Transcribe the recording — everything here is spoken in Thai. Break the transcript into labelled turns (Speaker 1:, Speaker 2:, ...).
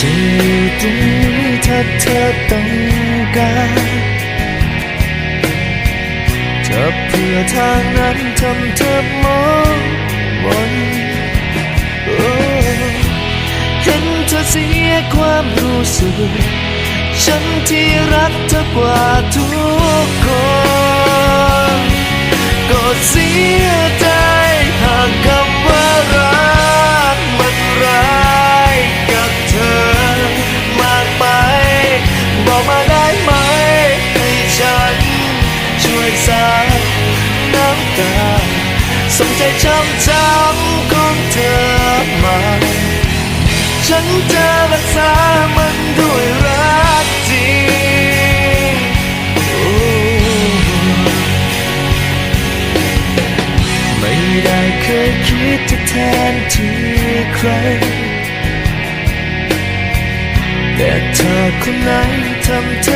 Speaker 1: จะอยู่ตรงนี้ถ้าเธอต้องการจะเพื่อทางนั้นทำเธอมองมนโอ้เห็นเธอเสียความรู้สึก ฉันที่รักเธอกว่าทุกคน ก็เสีย ยสายน้ำตาส่งใจช้ำช้ำของเธอมา ฉันจะรักษามันด้วยรักจริงโอ้ไม่ได้เคยคิดจะแทนที่ใคร แต่เธอคนไหนทำเธ